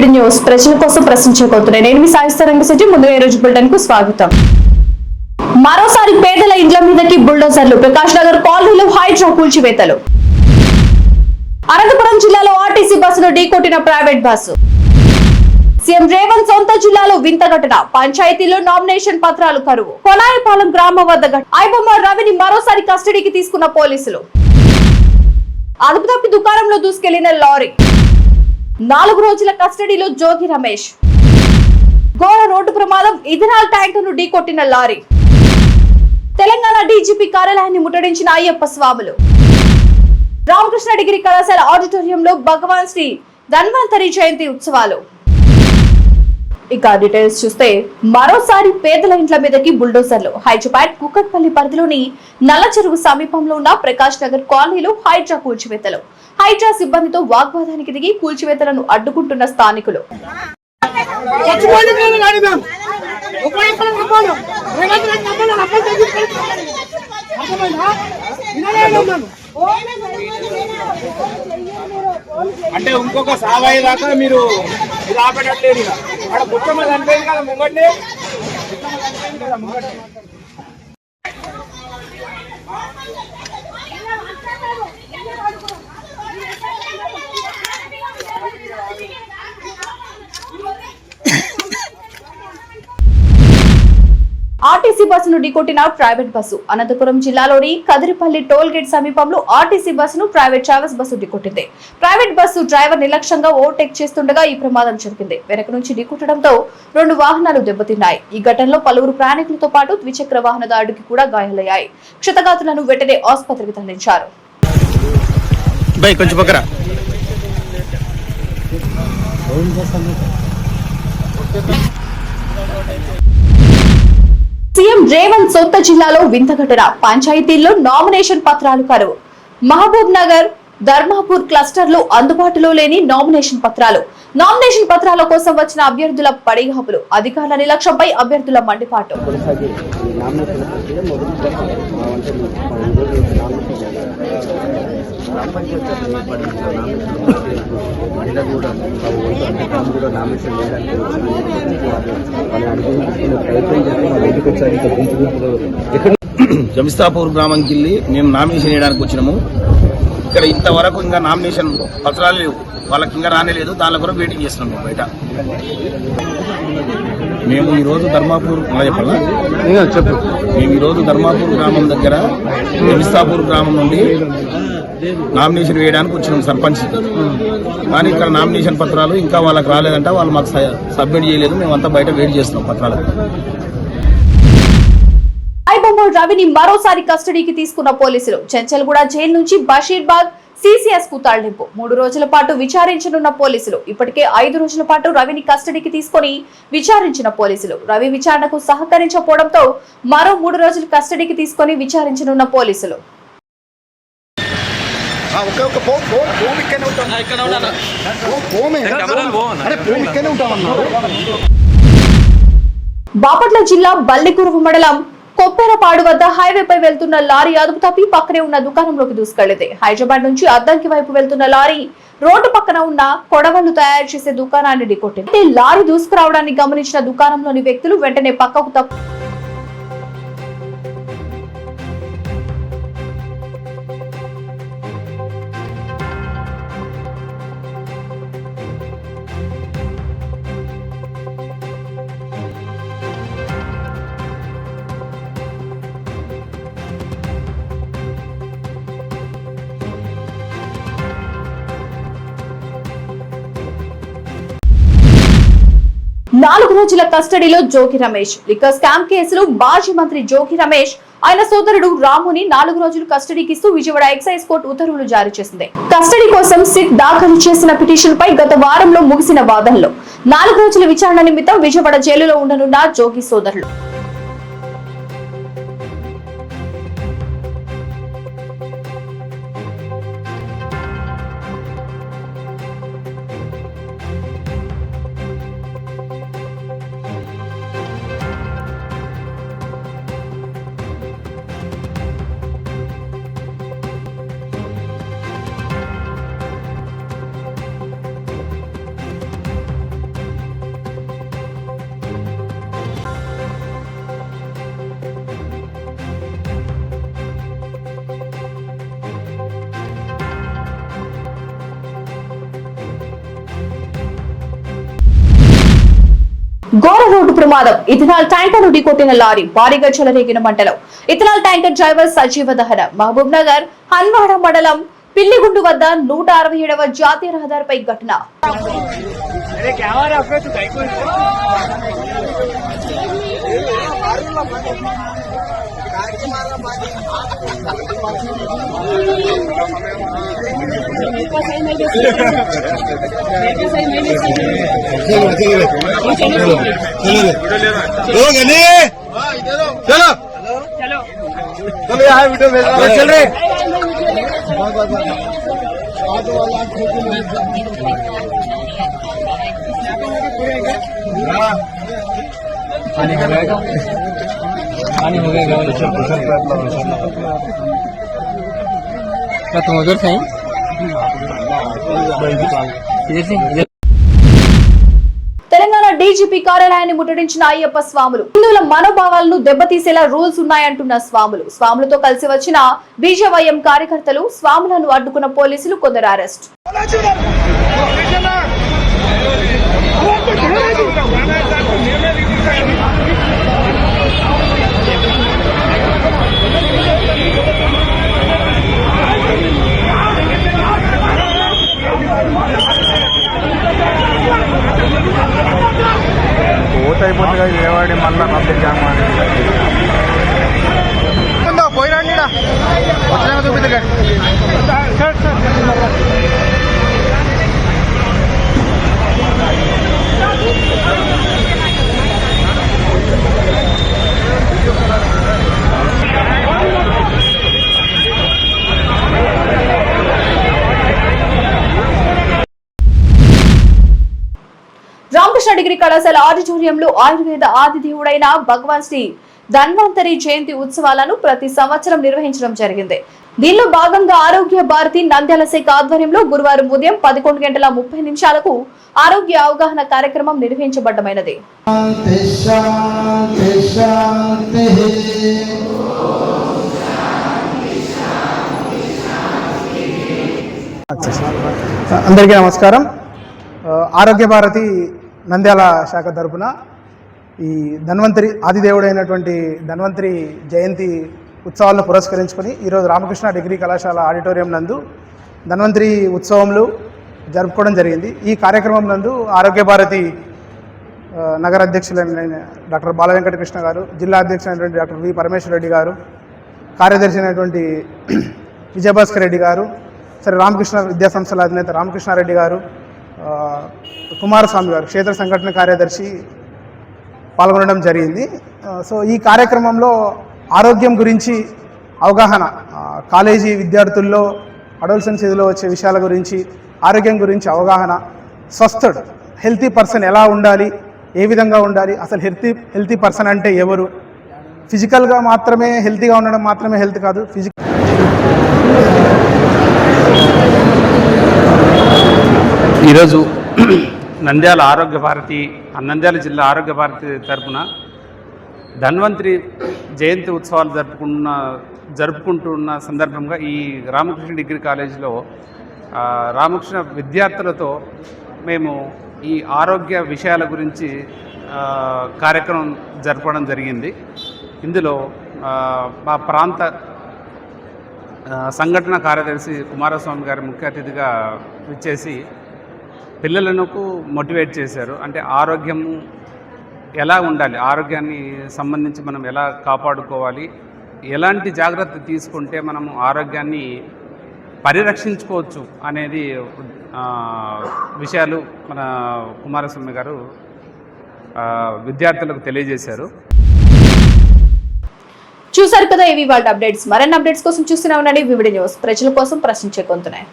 Welcome news ప్రజల కోసం ప్రశ్నించబోతున్నాయి. నేను మీ సాయిస్తా రంగశెట్టి. ముందుగా ఈ రోజు బులెటిన్కు స్వాగతం. మరోసారి పేదల ఇండ్ల మీదకి బుల్డోజర్లు. ప్రకాష్ నగర్ కాలనీలో హైడ్రో కూల్చివేతలు. అనంతపురం జిల్లాలో ఆర్టీసీ బస్సును ఢీకొట్టిన ప్రైవేట్ బస్సు. సీఎం రేవంత్ సొంత జిల్లాలో వింత ఘటన. పంచాయతీలో నామినేషన్ పత్రాలు కరువు. కొనాయపాలెం గ్రామం వద్ద ఐబొమ్మ రవిని మరోసారి కస్టడీకి తీసుకున్న పోలీసులు. అదుపుతప్పి దుకాణంలో దూసుకెళ్ళిన లారీ. నాలుగు రోజుల కస్టడీలో జోగి రమేష్. ఘోర రోడ్డు ప్రమాదం ఇథనాల్ ట్యాంకును ఢీకొట్టిన లారీ. తెలంగాణ డీజీపీ కార్యాలయాన్ని ముట్టడించిన అయ్యప్ప స్వాములు. రామకృష్ణ డిగ్రీ కళాశాల ఆడిటోరియంలో భగవాన్ శ్రీ ధన్వంతరి జయంతి ఉత్సవాలు. ఇక డీటెయిల్స్ చూస్తే మరోసారి పేదల ఇంట్ల మీదకి బుల్డోజర్లు. హైదరాబాద్ కుకట్పల్లి పరిధిలోని నల్ల చెరువు సమీపంలో ఉన్న ప్రకాష్ నగర్ కాలనీలో హైడ్రా కూల్చివేతలు. హైడ్రా సిబ్బందితో వాగ్వాదానికి దిగి కూల్చివేతలను అడ్డుకుంటున్న స్థానికులు. అంటే ఇంకొక సావాయి దాకా మీరు ఇది ఆపేటట్లేదు అక్కడ బుట్టమ్మ చనిపోయింది కదా ముంగండి ఆర్టీసీ బస్సును ఢీకొట్టిన ప్రైవేట్ బస్సు అనంతపురం జిల్లాలోని కదిరిపల్లి టోల్ గేట్ సమీపంలో ఆర్టీసీ బస్సును ప్రైవేట్ ట్రావెల్స్ బస్సు ఢీకొట్టింది. ప్రైవేట్ బస్సు డ్రైవర్ నిర్లక్ష్యంగా ఓవర్టేక్ చేస్తుండగా ఈ ప్రమాదం జరిగింది. వెనక నుంచి ఢీకొట్టడంతో రెండు వాహనాలు దెబ్బతిన్నాయి. ఈ ఘటనలో పలువురు ప్రయాణికులతో పాటు ద్విచక్ర వాహనదారుడికి కూడా గాయాలయ్యాయి. క్షతగాతులను వెంటనే ఆసుపత్రికి తరలించారు. కొంచెం పక్కరా సీఎం రేవంత్ సొంత జిల్లాలో వింత ఘటన. పంచాయతీల్లో నామినేషన్ పత్రాలు కరువు. మహబూబ్ నగర్ ధర్మాపూర్ క్లస్టర్లో అందుబాటులో లేని నామినేషన్ పత్రాలు. నామినేషన్ పత్రాల కోసం వచ్చిన అభ్యర్థుల పడిగాపులు. అధికారుల నిర్లక్ష్యంపై అభ్యర్థుల మండిపాటు. జమిస్తాపూర్ గ్రామంకి వెళ్ళి మేము నామినేషన్ వేయడానికి వచ్చినాము. ఇక్కడ ఇంతవరకు ఇంకా నామినేషన్ పత్రాలు లేవు. వాళ్ళకి ఇంకా రానేలేదు. దాని కూడా వెయిటింగ్ చేస్తున్నాం మేము బయట. మేము ఈరోజు ధర్మాపూర్ చెప్పాలా? చెప్పు. మేము ఈరోజు ధర్మాపూర్ గ్రామం దగ్గర జమిస్తాపూర్ గ్రామం నుండి నామినేషన్ వేయడానికి వచ్చినాం సర్పంచ్. కానీ ఇక్కడ నామినేషన్ పత్రాలు ఇంకా వాళ్ళకి రాలేదంట. వాళ్ళు మాకు సబ్మిట్ చేయలేదు. మేమంతా బయట వెయిట్ చేస్తున్నాం పత్రాలు ఐబొమ్మ రవిని మరోసారి కస్టడీకి తీసుకున్న పోలీసులు చెంచల్గూడ జైలు నుంచి బషీర్బాగ్ సిసిఎస్కు తరలింపు. మూడు రోజుల పాటు విచారించనున్న పోలీసులు ఇప్పటికే ఐదు రోజుల పాటు రవిని కస్టడీకి తీసుకొని విచారించిన పోలీసులు. రవి విచారణకు సహకరించకపోవడంతో మరో మూడు రోజులు కస్టడీకి తీసుకొని విచారించనున్న పోలీసులు. బాపట్ల జిల్లా బల్లికురువు మండలం కొప్పెరపాడు వద్ద హైవేపై వెళ్తున్న లారీ అదుపు తప్పి పక్కనే ఉన్న దుకాణంలోకి దూసుకెళ్ళింది. హైదరాబాద్ నుంచి అద్దంకి వైపు వెళ్తున్న లారీ రోడ్డు పక్కన ఉన్న కొడవలు తయారు చేసే దుకాణాన్ని ఢీకొట్టింది. లారీ దూసుకురావడాన్ని గమనించిన దుకాణంలోని వ్యక్తులు వెంటనే పక్కకు తప్పు నాలుగు రోజుల కస్టడీలో జోగి రమేష్. లిక్కర్ స్కామ్ కేసులో మాజీ మంత్రి జోగి రమేష్ ఆయన సోదరుడు రాముని నాలుగు రోజులు కస్టడీకి ఇస్తూ విజయవాడ ఎక్సైజ్ కోర్టు ఉత్తర్వులు జారీ చేసింది. కస్టడీ కోసం సిట్ దాఖలు చేసిన పిటిషన్ పై గత వారంలో ముగిసిన వాదనలో. నాలుగు రోజుల విచారణ నిమిత్తం విజయవాడ జైలులో ఉండనున్న జోగి సోదరులు. ఘోర రోడ్డు ప్రమాదం. ఇథనాల్ ట్యాంకర్ ఢీకొట్టిన లారీ భారీగా చెలరేగిన మంటలు. ఇథనాల్ ట్యాంకర్ డ్రైవర్ సజీవ దహన. మహబూబ్ నగర్ హన్వాడ మండలం పిల్లిగుండు వద్ద నూట అరవై ఏడవ జాతీయ రహదారిపై ఘటన. चलो चलो यहाँ वीडियो चल रहे पानी का తెలంగాణ డీజీపీ కార్యాలయాన్ని ముట్టడించిన అయ్యప్ప స్వాములు. హిందువుల మనోభావాలను దెబ్బతీసేలా రూల్స్ ఉన్నాయంటున్న స్వాములు. స్వాములతో కలిసి వచ్చిన బీజేవైఎం కార్యకర్తలు స్వాములను అడ్డుకున్న పోలీసులు కొందరు అరెస్ట్. రామకృష్ణ డిగ్రీ కళాశాల ఆడిటోరియంలో ఆయుర్వేద ఆదిదేవుడైన భగవాన్ శ్రీ ధన్వంతరి జయంతి ఉత్సవాలను ప్రతి సంవత్సరం నిర్వహించడం జరిగింది. దీనిలో భాగంగా ఆరోగ్య భారతి నంద్యాల శాఖ ఆధ్వర్యంలో గురువారం ఉదయం పదకొండు గంటల ముప్పై నిమిషాలకు ఆరోగ్య అవగాహన కార్యక్రమం నిర్వహించబడ్డమైనది. శాంతి శాంతి అందరికీ నమస్కారం. ఆరోగ్య భారతి నంద్యాల శాఖ తరపున ఈ ధన్వంతరి ఆదిదేవుడైనటువంటి ధన్వంతరి జయంతి ఉత్సవాలను పురస్కరించుకొని ఈరోజు రామకృష్ణ డిగ్రీ కళాశాల ఆడిటోరియం నందు ధన్వంతరి ఉత్సవంలో జరుపుకోవడం జరిగింది. ఈ కార్యక్రమం నందు ఆరోగ్య భారతి నగర అధ్యక్షులైన డాక్టర్ బాల వెంకటకృష్ణ గారు జిల్లా అధ్యక్షులైనటువంటి డాక్టర్ వి పరమేశ్వర రెడ్డి గారు కార్యదర్శి అయినటువంటి విజయభాస్కర్ రెడ్డి గారు సరే రామకృష్ణ విద్యాసంస్థల అధినేత రామకృష్ణారెడ్డి గారు కుమారస్వామి గారు క్షేత్ర సంఘటన కార్యదర్శి పాల్గొనడం జరిగింది. సో ఈ కార్యక్రమంలో ఆరోగ్యం గురించి అవగాహన కాలేజీ విద్యార్థుల్లో అడోల్సెన్స్ ఇదిలో వచ్చే విషయాల గురించి ఆరోగ్యం గురించి అవగాహన స్వస్థుడు హెల్తీ పర్సన్ ఎలా ఉండాలి ఏ విధంగా ఉండాలి అసలు హెల్తీ హెల్తీ పర్సన్ అంటే ఎవరు? ఫిజికల్గా మాత్రమే హెల్తీగా ఉండడం మాత్రమే హెల్త్ కాదు ఫిజికల్ ఈరోజు నంద్యాల ఆరోగ్య భారతి నంద్యాల జిల్లా ఆరోగ్య భారతి తరఫున ధన్వంతరి జయంతి ఉత్సవాలు జరుపుకున్న జరుపుకుంటున్న సందర్భంగా ఈ రామకృష్ణ డిగ్రీ కాలేజీలో రామకృష్ణ విద్యార్థులతో మేము ఈ ఆరోగ్య విషయాల గురించి కార్యక్రమం జరపడం జరిగింది. ఇందులో మా ప్రాంత సంఘటన కార్యదర్శి కుమారస్వామి గారి ముఖ్య అతిథిగా ఇచ్చేసి పిల్లలకు మోటివేట్ చేశారు. అంటే ఆరోగ్యం ఎలా ఉండాలి? ఆరోగ్యాన్ని సంబంధించి మనం ఎలా కాపాడుకోవాలి? ఎలాంటి జాగ్రత్త తీసుకుంటే మనం ఆరోగ్యాన్ని పరిరక్షించుకోవచ్చు అనేది విషయాలు మన కుమారస్వామి గారు విద్యార్థులకు తెలియజేశారు. చూసారు కదా ఇవి వాళ్ళ అప్డేట్స్. మరిన్ని అప్డేట్స్ కోసం చూస్తూనే ఉండండి. వివిడి న్యూస్ ప్రజల కోసం ప్రశ్నించే కొంతున్నాయి